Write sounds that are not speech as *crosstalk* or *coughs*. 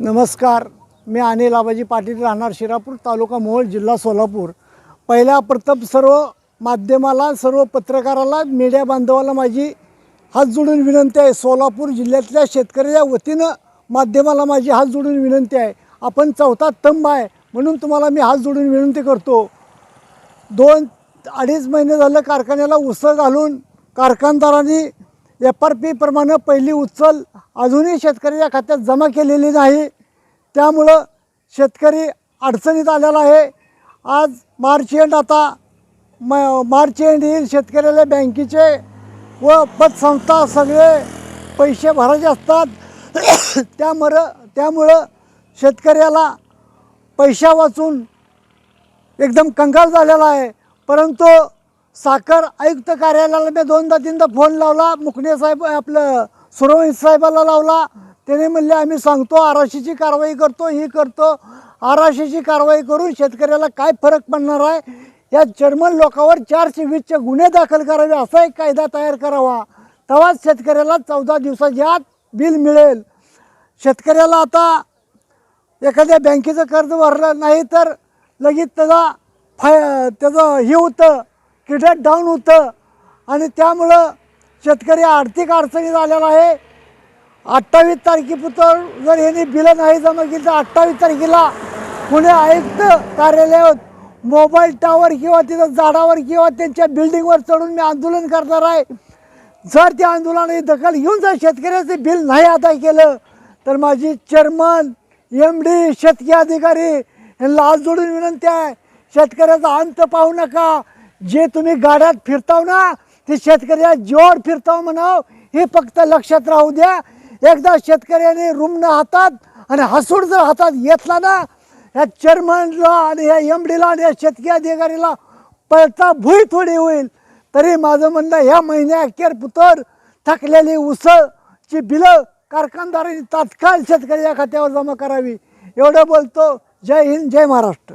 नमस्कार. मी अनिल आबाजी पाटील राहणार शिरापूर तालुका मोहोळ जिल्हा सोलापूर. पहिल्या प्रथम सर्व माध्यमाला सर्व पत्रकाराला मीडिया बांधवाला माझी हात जोडून विनंती आहे. सोलापूर जिल्ह्यातल्या शेतकऱ्याच्या वतीनं माध्यमाला माझी हात जोडून विनंती आहे. आपण चौथा स्तंभ आहे म्हणून तुम्हाला मी हात जोडून विनंती करतो. दोन अडीच महिने झालं कारखान्याला उसळ घालून कारखानदारांनी एफ आर पीप्रमाणे पहिली उचल अजूनही शेतकऱ्याच्या खात्यात जमा केलेली नाही. त्यामुळं शेतकरी अडचणीत आलेला आहे. आज मार्च एंड आता म मार्च एंड येईल शेतकऱ्याला बँकेचे व पतसंस्था सगळे पैसे भरायचे असतात. *coughs* त्यामुळं त्यामुळं शेतकऱ्याला पैसा वाचून एकदम कंगाल झालेला आहे. परंतु साखर आयुक्त कार्यालयाला मी दोनदा तीनदा फोन लावला. मुकणे साहेब आपलं सुरवणी साहेबाला लावला. त्याने म्हणले आम्ही सांगतो आराशीची कारवाई करतो ही करतो. आराशीची कारवाई करून शेतकऱ्याला काय फरक पडणार आहे? या जर्मन लोकांवर चारशे वीसचे गुन्हे दाखल करावे असा एक कायदा तयार करावा. तेव्हाच शेतकऱ्याला चौदा दिवसाच्या आत बिल मिळेल. शेतकऱ्याला आता एखाद्या बँकेचं कर्ज भरलं नाही तर लगेच त्याचा फाय त्याचं हे होतं क्रेडिट डाऊन होतं. आणि त्यामुळं शेतकरी आर्थिक अडचणीत आलेला आहे. अठ्ठावीस तारखेपुतर जर यांनी बिलं नाही जमा केली तर अठ्ठावीस तारखेला पुणे आयुक्त कार्यालयात मोबाईल टावर किंवा तिथं झाडावर किंवा त्यांच्या बिल्डिंगवर चढून मी आंदोलन करणार आहे. जर त्या आंदोलनाची दखल घेऊन जर शेतकऱ्याचं बिल नाही अदा केलं तर माझी चेअरमन एम डी शेतकी अधिकारी यांना हात जोडून विनंती आहे शेतकऱ्याचा अंत पाहू नका. जे तुम्ही गाड्यात फिरताव ना ते शेतकऱ्या जोर फिरताव म्हणाव हे फक्त लक्षात राहू द्या. एकदा शेतकऱ्याने रुग्ण हातात आणि हसूड जर हातात घेतला ना ह्या चेअरमनला आणि ह्या एम डीला आणि या शेतकी अधिकारीला पळता भुई थोडी होईल. तरी माझं म्हणणं ह्या महिन्या अखेर पुतर थकलेली उसळची बिलं कारखानदारांनी तात्काळ शेतकरी या खात्यावर जमा करावी. एवढं बोलतो. जय हिंद जय महाराष्ट्र.